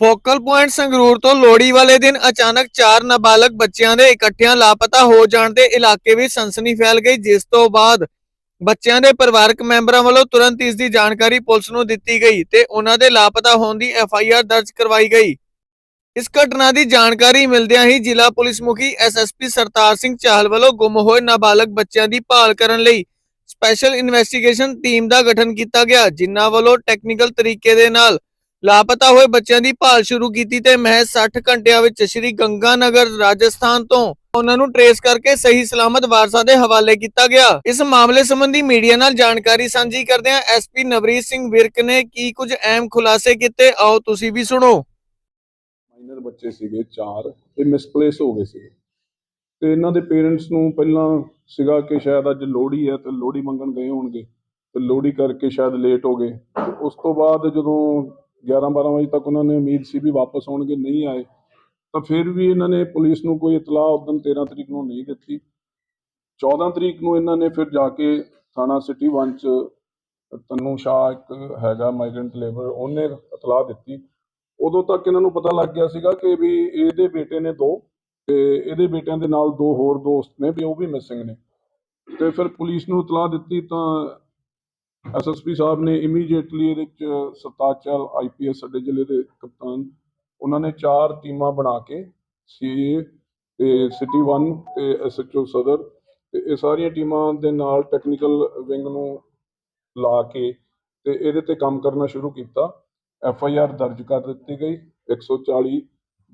Focal point Sangrur ਤੋਂ ਲੋਹੜੀ ਵਾਲੇ ਦਿਨ ਅਚਾਨਕ ਚਾਰ ਨਾਬਾਲਗ ਬੱਚਿਆਂ ਦੇ ਇਕੱਠਿਆਂ ਲਾਪਤਾ ਹੋ ਜਾਣ ਦੇ ਇਲਾਕੇ ਵਿੱਚ ਸਨਸਨੀ ਫੈਲ ਗਈ, ਜਿਸ ਤੋਂ ਬਾਅਦ ਬੱਚਿਆਂ ਦੇ ਪਰਿਵਾਰਕ ਮੈਂਬਰਾਂ ਵੱਲੋਂ ਤੁਰੰਤ ਇਸ ਦੀ ਜਾਣਕਾਰੀ ਪੁਲਿਸ ਨੂੰ ਦਿੱਤੀ ਗਈ ਤੇ ਉਹਨਾਂ ਦੇ ਲਾਪਤਾ ਹੋਣ ਦੀ ਐਫ ਆਈ ਆਰ ਦਰਜ ਕਰਵਾਈ ਗਈ। ਇਸ ਘਟਨਾ ਦੀ ਜਾਣਕਾਰੀ ਮਿਲਦਿਆਂ ਹੀ ਜ਼ਿਲ੍ਹਾ ਪੁਲਿਸ ਮੁਖੀ ਐਸਐਸਪੀ ਸਰਤਾਰ ਸਿੰਘ ਚਾਹਲ ਵੱਲੋਂ ਗੁੰਮ ਹੋਏ ਨਾਬਾਲਗ ਬੱਚਿਆਂ ਦੀ ਭਾਲ ਕਰਨ ਲਈ ਸਪੈਸ਼ਲ ਇਨਵੈਸਟੀਗੇਸ਼ਨ ਟੀਮ ਦਾ ਗਠਨ ਕੀਤਾ ਗਿਆ, ਜਿਨ੍ਹਾਂ ਵੱਲੋਂ ਟੈਕਨੀਕਲ ਤਰੀਕੇ ਦੇ ਨਾਲ ਲਾਪਤਾ ਹੋਏ ਬੱਚਿਆਂ ਦੀ ਭਾਲ ਸ਼ੁਰੂ ਕੀਤੀ ਤੇ ਮਹਿਜ਼ 60 ਘੰਟਿਆਂ ਵਿੱਚ ਸ਼੍ਰੀ ਗੰਗਾਨਗਰ, ਰਾਜਸਥਾਨ ਤੋਂ ਉਹਨਾਂ ਨੂੰ ਟਰੇਸ ਕਰਕੇ ਸਹੀ ਸਲਾਮਤ ਵਾਰਸਾਂ ਦੇ ਹਵਾਲੇ ਕੀਤਾ ਗਿਆ। ਇਸ ਮਾਮਲੇ ਸੰਬੰਧੀ ਮੀਡੀਆ ਨਾਲ ਜਾਣਕਾਰੀ ਸਾਂਝੀ ਕਰਦਿਆਂ ਐਸਪੀ ਨਵਰੀਤ ਸਿੰਘ ਵਿਰਕ ਨੇ ਕੀ ਕੁਝ ਅਹਿਮ ਖੁਲਾਸੇ ਕੀਤੇ, ਆਓ ਤੁਸੀਂ ਵੀ ਸੁਣੋ। ਮਾਈਨਰ ਬੱਚੇ ਸੀਗੇ, ਚਾਰ ਇਹ ਮਿਸਪਲੇਸ ਹੋ ਗਏ ਸੀਗੇ। ਤੇ ਇਹਨਾਂ ਦੇ ਪੇਰੈਂਟਸ ਨੂੰ ਪਹਿਲਾਂ ਸੀਗਾ ਕਿ ਸ਼ਾਇਦ ਅੱਜ ਲੋਹੜੀ ਹੈ, ਤੇ ਲੋਹੜੀ ਮੰਗਣ ਗਏ ਹੋਣਗੇ। ਤੇ ਲੋਹੜੀ ਕਰਕੇ ਸ਼ਾਇਦ ਲੇਟ ਹੋ ਗਏ। ਉਸ ਤੋਂ ਬਾਅਦ ਜਦੋਂ 11 12 ਵਜੇ ਤੱਕ ਉਹਨਾਂ ਨੇ ਉਮੀਦ ਸੀ ਵੀ ਵਾਪਸ ਆਉਣਗੇ, ਨਹੀਂ ਆਏ। ਤਾਂ ਫਿਰ ਵੀ ਇਹਨਾਂ ਨੇ ਪੁਲਿਸ ਨੂੰ ਕੋਈ ਇਤਲਾਹ ਉਦੋਂ 13 ਤਰੀਕ ਨੂੰ ਨਹੀਂ ਦਿੱਤੀ। 14 ਤਰੀਕ ਨੂੰ ਇਹਨਾਂ ਨੇ ਫਿਰ ਜਾ ਕੇ ਥਾਣਾ ਸਿਟੀ 1 ਚ ਤਨੂ ਸ਼ਾਹ ਇੱਕ ਹੈਗਾ ਮਾਈਗ੍ਰੈਂਟ ਲੇਬਰ ਉਹਨੇ ਇਤਲਾਹ ਦਿੱਤੀ। ਉਦੋਂ ਤੱਕ ਇਹਨਾਂ ਨੂੰ ਪਤਾ ਲੱਗ ਗਿਆ ਸੀਗਾ ਕਿ ਵੀ ਇਹਦੇ ਬੇਟੇ ਨੇ ਦੋ ਤੇ ਇਹਦੇ ਬੇਟਿਆਂ ਦੇ ਨਾਲ ਦੋ ਹੋਰ ਦੋਸਤ ਨੇ ਵੀ ਉਹ ਵੀ ਮਿਸਿੰਗ ਨੇ। ਤੇ ਫਿਰ ਪੁਲਿਸ ਨੂੰ ਇਤਲਾਹ ਦਿੱਤੀ ਤਾਂ ਐਸਐਸਪੀ ਸਾਹਿਬ ਨੇ ਇਮੀਡੀਏਟਲੀ ਇਹਦੇ ਚ ਸਤਾਚਲ ਆਈਪੀਐਸ ਸਾਡੇ ਜ਼ਿਲ੍ਹੇ ਦੇ ਕਪਤਾਨ, ਉਹਨਾਂ ਨੇ ਚਾਰ ਟੀਮਾਂ ਬਣਾ ਕੇ ਸੀਏ ਤੇ ਸਿਟੀ 1 ਤੇ ਐਸਐਚਓ ਸਦਰ ਤੇ ਇਹ ਸਾਰੀਆਂ ਟੀਮਾਂ ਦੇ ਨਾਲ ਟੈਕਨੀਕਲ ਵਿੰਗ ਨੂੰ ਲਾ ਕੇ ਤੇ ਇਹਦੇ ਤੇ ਕੰਮ ਕਰਨਾ ਸ਼ੁਰੂ ਕੀਤਾ। ਐਫ ਆਈ ਆਰ ਦਰਜ ਕਰ ਦਿੱਤੀ ਗਈ 140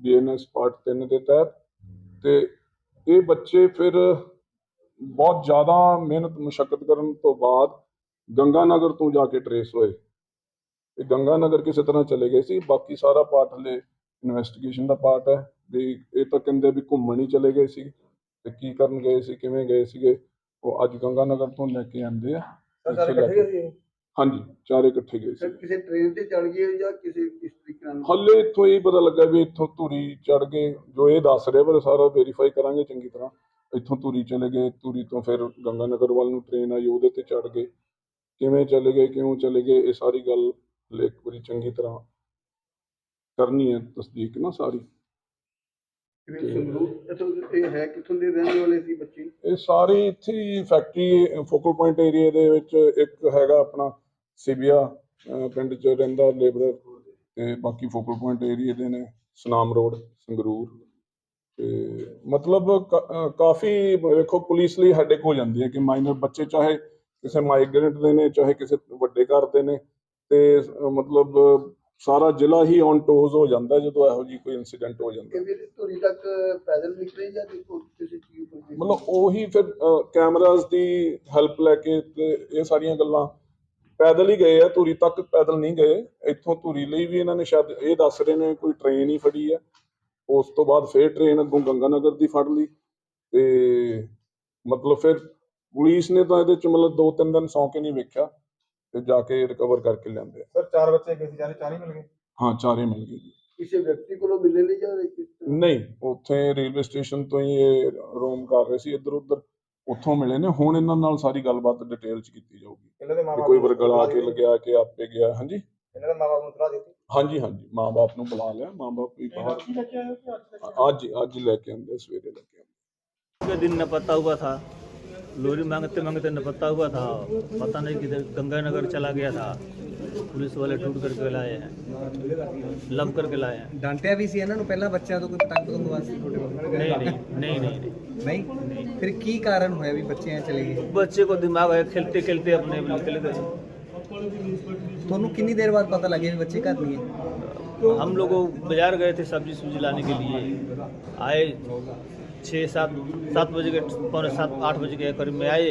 ਬੀਐਨਐਸ ਪਾਰਟ 3 ਦੇ ਤਹਿਤ ਤੇ ਇਹ ਬੱਚੇ ਫਿਰ ਬਹੁਤ ਜ਼ਿਆਦਾ ਮਿਹਨਤ ਮੁਸ਼ਕਲ ਕਰਨ ਤੋਂ ਬਾਅਦ ਗੰਗਾਨਗਰ ਤੋਂ ਜਾ ਕੇ ਟਰੇਸ ਹੋਏ। ਇਹ ਗੰਗਾਨਗਰ ਕਿਸੇ ਤਰ੍ਹਾਂ ਚਲੇ ਗਏ ਸੀ। ਬਾਕੀ ਸਾਰਾ ਪਾਰਟ ਹਲੇ ਇਨਵੈਸਟੀਗੇਸ਼ਨ ਦਾ ਪਾਰਟ ਹੈ। ਵੀ ਇਹ ਤਾਂ ਕਹਿੰਦੇ ਵੀ ਘੁੰਮਣ ਹੀ ਚਲੇ ਗਏ ਸੀ। ਤੇ ਕੀ ਕਰਨ ਗਏ ਸੀ ਕਿਵੇਂ ਗਏ ਸੀਗੇ ਉਹ ਅੱਜ ਗੰਗਾਨਗਰ ਤੋਂ ਲੈ ਕੇ ਆਂਦੇ ਆ। ਸਾਰੇ ਇਕੱਠੇ ਗਏ ਸੀ? ਹਾਂਜੀ ਚਾਰੇ ਇਕੱਠੇ ਗਏ ਸੀ। ਕਿਸੇ ਟ੍ਰੇਨ ਤੇ ਚੜ ਗਏ ਜਾਂ ਕਿਸੇ ਕਿਸ ਤਰੀਕੇ ਨਾਲ? ਹੱਲੇ ਇੱਥੋਂ ਹੀ ਪਤਾ ਲੱਗਾ ਵੀ ਇੱਥੋਂ ਧੂਰੀ ਚੜ ਗਏ। ਜੋ ਇਹ ਦੱਸ ਰਹੇ ਪਰ ਸਾਰਾ ਵੈਰੀਫਾਈ ਕਰਾਂਗੇ ਚੰਗੀ ਤਰ੍ਹਾਂ। ਇੱਥੋਂ ਧੂਰੀ ਚਲੇ ਗਏ। ਧੂਰੀ ਤੋਂ ਫਿਰ ਗੰਗਾਨਗਰ ਵੱਲ ਨੂੰ ਟ੍ਰੇਨ ਆਈ ਉਹਦੇ ਤੇ ਚੜ ਗਏ। ਕਿਵੇਂ ਚਲੇ ਗਏ ਕਿਉਂ ਚਲੇ ਗਏ ਇਹ ਸਾਰੀ ਗੱਲ ਇੱਕ ਵਾਰੀ ਚੰਗੀ ਤਰ੍ਹਾਂ ਕਰਨੀ ਹੈ ਤਸਦੀਕ ਨਾ ਸਾਰੀ। ਇਹ ਹੈ ਕਿੱਥੋਂ ਦੇ ਰਹਿਣ ਵਾਲੇ ਸੀ ਬੱਚੇ? ਇਹ ਸਾਰੇ ਇੱਥੇ ਫੈਕਟਰੀ ਫੋਕਲ ਪੁਆਇੰਟ ਏਰੀਆ ਦੇ ਵਿੱਚ ਇੱਕ ਹੈਗਾ ਆਪਣਾ ਸਿਬੀਆ ਪਿੰਡ 'ਚ ਰਹਿੰਦਾ ਲੇਬਰਰ ਤੇ ਬਾਕੀ ਫੋਕਲ ਪੁਆਇੰਟ ਏਰੀਆ ਦੇ ਨੇ ਸੁਨਾਮ ਰੋਡ ਸੰਗਰੂਰ। ਤੇ ਮਤਲਬ ਕਾਫੀ ਵੇਖੋ ਪੁਲਿਸ ਲਈ ਹੈਡੇਕ ਹੋ ਜਾਂਦੀ ਹੈ ਕਿ ਮਾਈਨਰ ਬੱਚੇ ਚਾਹੇ ਕਿਸੇ ਮਾਈਗ੍ਰੈਂਟ ਦੇ ਨੇ ਚਾਹੇ ਕਿਸੇ ਵੱਡੇ ਘਰ ਦੇ ਨੇ ਤੇ ਮਤਲਬ ਸਾਰਾ ਜ਼ਿਲ੍ਹਾ ਹੀ ਔਨ ਟੋਜ਼ ਹੋ ਜਾਂਦਾ ਜਦੋਂ ਇਹੋ ਜਿਹੀ ਕੋਈ ਇਨਸੀਡੈਂਟ ਹੋ ਜਾਂਦਾ। ਕਿਵੇਂ ਧੂਰੀ ਤੱਕ ਪੈਦਲ ਨਿਕਲੇ ਜਾਂ ਦੇਖੋ ਕਿਸੇ ਚੀਜ਼ ਤੋਂ ਗਏ? ਮਤਲਬ ਉਹੀ ਫਿਰ ਕੈਮਰਾਜ਼ ਦੀ ਹੈਲਪ ਲੈ ਕੇ ਤੇ ਇਹ ਸਾਰੀਆਂ ਗੱਲਾਂ ਪੈਦਲ ਹੀ ਗਏ ਆ ਧੂਰੀ ਤੱਕ ਪੈਦਲ ਨਹੀਂ ਗਏ। ਇੱਥੋਂ ਧੂਰੀ ਲਈ ਵੀ ਇਹਨਾਂ ਨੇ ਸ਼ਾਇਦ ਇਹ ਦੱਸ ਰਹੇ ਨੇ ਕੋਈ ਟ੍ਰੇਨ ਹੀ ਫੜੀ ਆ। ਉਸ ਤੋਂ ਬਾਅਦ ਫਿਰ ਟ੍ਰੇਨ ਅੱਗੋਂ ਗੰਗਾਨਗਰ ਦੀ ਫੜ ਲਈ ਤੇ ਮਤਲਬ ਫਿਰ ਪੁਲਿਸ ਨੇ ਤਾਂ ਇਹਦੇ ਚ ਮਤਲਬ ਦੋ ਤਿੰਨ ਦਿਨ ਸੌਂ ਕੇ ਨਹੀਂ ਵੇਖਿਆ ਤੇ ਜਾ ਕੇ ਰਿਕਵਰ ਕਰਕੇ ਲਿਆਂਦੇ ਆ। ਸਰ ਚਾਰ ਬੱਚੇ ਗਏ ਸੀ ਚਾਰੇ ਚਾਰ ਹੀ ਮਿਲ ਗਏ ਹਾਂ ਚਾਰੇ ਮਿਲ ਗਏ ਜੀ ਕਿਸੇ ਵਿਅਕਤੀ ਕੋਲੋਂ ਮਿਲੇ ਨਹੀਂ ਜਾਂ ਕਿਸ ਤਰ੍ਹਾਂ? ਨਹੀਂ ਉੱਥੇ ਰੇਲਵੇ ਸਟੇਸ਼ਨ ਤੋਂ ਹੀ ਇਹ ਰੋਮ ਕਰ ਰਹੇ ਸੀ ਇੱਧਰ ਉੱਧਰ ਉੱਥੋਂ ਮਿਲੇ ਨੇ ਹੁਣ ਇਹਨਾਂ ਨਾਲ ਸਾਰੀ ਗੱਲਬਾਤ ਡਿਟੇਲ ਚ ਕੀਤੀ ਜਾਊਗੀ ਇਹਨਾਂ ਦੇ ਵੀ ਮਾਪੇ ਕੋਈ ਵਰਗਲਾ ਕੇ ਲੱਗਿਆ ਕਿ ਆਪੇ ਗਿਆ ਹਾਂਜੀ ਇਹਨਾਂ ਦੇ ਮਾਪੇ ਨੂੰ ਤਰਾ ਦਿੱਤੀ ਹਾਂਜੀ ਹਾਂਜੀ ਮਾਂ-ਬਾਪ ਨੂੰ ਬੁਲਾ ਲਿਆ ਮਾਂ-ਬਾਪ ਵੀ ਬਾਹਰ ਅੱਜ ਅੱਜ ਹੀ ਲੈ ਕੇ ਆਉਂਦੇ ਸਵੇਰੇ ਲੈ ਕੇ ਆਉਂਦੇ के दिन नपत्ता हुआ था लोरी मांगते मांगते नपत्ता हुआ था पता नहीं किधर गंगानगर चला गया था पुलिस वाले ढूंढ करके लाए हैं लब करके लाए हैं ਡਾਂਟਿਆ ਵੀ ਸੀ ਇਹਨਾਂ ਨੂੰ ਪਹਿਲਾਂ ਬੱਚਿਆਂ ਤੋਂ ਕੋਈ ਪਤੰਗ ਪਤੰਗ ਵਾਸਤੇ ਛੋਟੇ ਬੱਚੇ नहीं नहीं नहीं नहीं नहीं ਨਹੀਂ ਫਿਰ ਕੀ ਕਾਰਨ ਹੋਇਆ ਵੀ ਬੱਚੇ ਐ ਚਲੇ ਗਏ बच्चे को दिमाग है खेलते खेलते अपने निकल गए ਤੁਹਾਨੂੰ ਕਿੰਨੀ ਦੇਰ ਬਾਅਦ ਪਤਾ ਲੱਗਿਆ ਵੀ ਬੱਚੇ ਘਰ ਨਹੀਂ ਹੈ हम लोग बाजार गए थे सब्जी सुब्जी लाने के लिए आए छः सात सात बजे के पौने सात आठ बजे के करीब में आए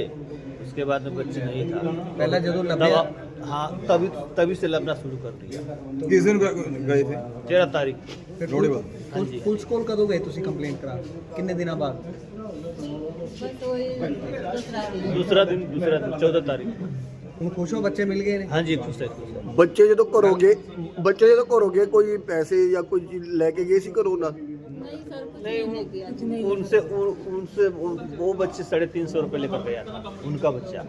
उसके बाद में बच्चे नहीं था ਪਹਿਲਾਂ ਜਦੋਂ तब ਲੱਭਿਆ हाँ तभी तभी से लबना शुरू कर दिया किस दिन गए थे तेरह तारीख को। ਫਿਰ ਥੋੜ੍ਹੀ ਪੁਲਿਸ- ਬਾਅਦ। ਹਾਂਜੀ। ਪੁਲਿਸ ਕੋਲ ਕਦੋਂ ਗਏ ਤੁਸੀਂ ਕੰਪਲੇਂਟ ਕਰਾ ਕਿੰਨੇ ਦਿਨਾਂ ਬਾਅਦ दूसरा दिन दूसरा दिन चौदह तारीख को। ਹੁਣ ਖੁਸ਼ ਹੋ ਬੱਚੇ ਮਿਲ ਗਏ ਨੇ हाँ जी खुश है खुश है ਬੱਚੇ ਜਦੋਂ ਘਰੋਂ ਗਏ ਬੱਚੇ ਜਦੋਂ ਘਰੋਂ ਗਏ ਕੋਈ ਪੈਸੇ ਜਾਂ ਕੋਈ ਚੀਜ਼ ਲੈ ਕੇ ਗਏ ਸੀ ਘਰੋਂ ਨਾ उनसे उन- उनसे उन- वो बच्चे साढ़े तीन सौ रुपये लेकर गया था उनका बच्चा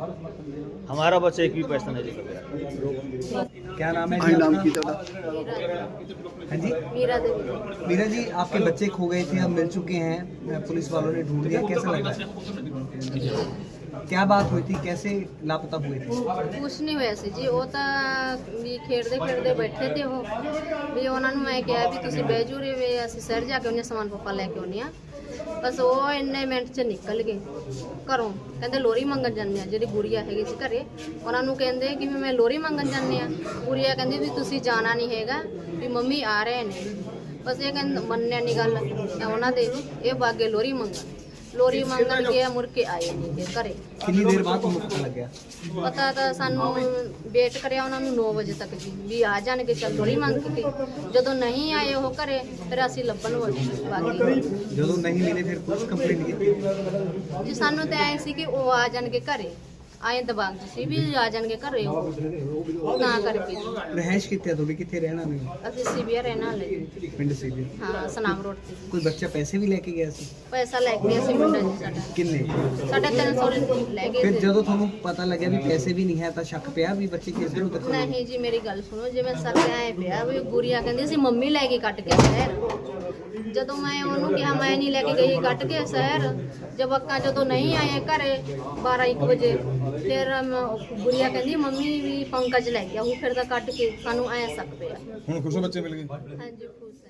हमारा बच्चा एक भी पैसा नहीं लेकर गया क्या नाम है ਆਈ जी ਨਾਮ ਕੀ आपका? ਤੁਹਾਡਾ हाँ जी मीरा देवी मीरा जी आपके बच्चे खो गए थे अब मिल चुके हैं पुलिस वालों ने ढूंढ लिया कैसा लगा क्या बात हुई थी कैसे लापता हुए थे ਕੁਛ ਨਹੀਂ ਹੋਇਆ ਸੀ ਜੀ ਉਹ ਤਾਂ ਵੀ ਖੇਡਦੇ ਖੇਡਦੇ ਬੈਠੇ ਤੇ ਉਹ ਵੀ ਉਹਨਾਂ ਨੂੰ ਮੈਂ ਕਿਹਾ ਵੀ ਤੁਸੀਂ ਬਹਿ ਜੂਰੇ ਵੇ ਅਸੀਂ ਸ਼ਹਿਰ ਜਾ ਕੇ ਉਹਨੇ ਸਮਾਨ ਪਾਪਾ ਲੈ ਕੇ ਆਉਂਦੇ ਆ ਬਸ ਉਹ ਇੰਨੇ ਮਿੰਟ ਚ ਨਿਕਲ ਗਏ ਘਰੋਂ ਕਹਿੰਦੇ ਲੋਰੀ ਮੰਗਣ ਜਾਂਦੇ ਆ ਜਿਹੜੀ ਗੁੜੀਆ ਹੈਗੀ ਸੀ ਘਰੇ ਉਹਨਾਂ ਨੂੰ ਕਹਿੰਦੇ ਕਿ ਵੀ ਮੈਂ ਲੋਰੀ ਮੰਗਣ ਜਾਂਦੇ ਆ ਗੁੜੀਆ ਕਹਿੰਦੀ ਵੀ ਤੁਸੀਂ ਜਾਣਾ ਨਹੀਂ ਹੈਗਾ ਵੀ ਮੰਮੀ ਆ ਰਹੇ ਨੇ ਬਸ ਇਹ ਕਹਿੰਦੇ ਮੰਨਿਆ ਨਹੀਂ ਗੱਲ ਤਾਂ ਉਹਨਾਂ ਦੇ ਇਹ ਬਾਗੇ ਲੋਰੀ ਮੰਗਣ ਲੋਰੀ ਮੰਗਣ ਗਿਆ ਮੁੜ ਕੇ ਆਏ ਨਹੀਂ ਤੇ ਘਰੇ। ਕਿੰਨੀ ਦੇਰ ਬਾਅਦ ਤੁਹਾਨੂੰ ਪਤਾ ਲੱਗਿਆ? ਪਤਾ ਤਾਂ ਸਾਨੂੰ ਵੇਟ ਕਰਿਆ ਉਹਨਾਂ ਨੂੰ 9 ਵਜੇ ਤੱਕ ਜੀ ਵੀ ਆ ਜਾਣਗੇ ਚਲ ਲੋਰੀ ਮੰਗ ਕੇ। ਜਦੋਂ ਨਹੀਂ ਆਏ ਉਹ ਘਰੇ ਫਿਰ ਅਸੀਂ ਲੱਭਣ ਵਾਲੀ ਜਦੋਂ ਨਹੀਂ ਮਿਲੇ ਫਿਰ ਕੁਝ ਕੰਪਲੀਟ ਕੀਤੀ? ਜੀ ਸਾਨੂੰ ਤਾਂ ਐ ਸੀ ਕਿ ਉਹ ਆ ਜਾਣਗੇ ਘਰੇ। ਆਏ ਦਬਾਅ ਸੀ ਵੀ ਆ ਜਾਣਗੇ ਘਰੇ ਉਹ। ਕਰਕੇ ਰਹਿائش ਕਿੱਥੇ ਆ ਤੁਹਾਡੀ? ਕਿੱਥੇ ਰਹਿਣਾ ਨੇ ਅਸੀਂ ਸੀਬੀਆ ਰਹਿਣ ਵਾਲੇ ਪਿੰਡ ਸੀਬੀ ਹਾਂ ਸਨਾਮ ਰੋਡ ਤੇ। ਕੋਈ ਬੱਚਾ ਪੈਸੇ ਵੀ ਲੈ ਕੇ ਗਿਆ ਸੀ? ਪੈਸਾ ਲੈ ਕੇ ਅਸੀਂ ਮੁੰਡਾ ਜੀ ਸਾਡਾ। ਕਿੰਨੇ? ਸਾਡਾ 300 ਰੁਪਏ ਲੈ ਗਏ ਫਿਰ ਜਦੋਂ ਤੁਹਾਨੂੰ ਪਤਾ ਲੱਗਿਆ ਵੀ ਪੈਸੇ ਵੀ ਨਹੀਂ ਹੈ ਤਾਂ ਸ਼ੱਕ ਪਿਆ ਵੀ ਬੱਚੇ ਕਿਸ ਨੂੰ ਦੱਸਣ ਨਹੀਂ ਜੀ ਮੇਰੀ ਗੱਲ ਸੁਣੋ ਜਿਵੇਂ ਸਰ ਆਏ ਪਿਆ ਵੀ ਗੁਰੀਆ ਕਹਿੰਦੀ ਸੀ ਮੰਮੀ ਲੈ ਕੇ ਕੱਟ ਕੇ ਸ਼ਹਿਰ। ਜਦੋਂ ਮੈਂ ਉਹਨੂੰ ਕਿਹਾ ਮੈਂ ਨਹੀਂ ਲੈ ਕੇ ਗਈ ਕੱਟ ਕੇ ਸ਼ਹਿਰ। ਜਵਾਕਾਂ ਜਦੋਂ ਨਹੀਂ ਆਏ ਘਰੇ 12 1 ਵਜੇ ਫਿਰ ਮੈਂ- ਗੁੜੀਆ ਕਹਿੰਦੀ ਮੰਮੀ ਵੀ ਪੰਕਜ ਲੈ ਗਿਆ ਉਹ ਫਿਰ ਤਾਂ ਕੱਟ ਕੇ ਸਾਨੂੰ ਐ ਸੱਕ ਪਿਆ। ਹੁਣ ਕੁਛ ਬੱਚੇ ਮਿਲ ਗਏ? ਹਾਂਜੀ ਖੁਸ਼।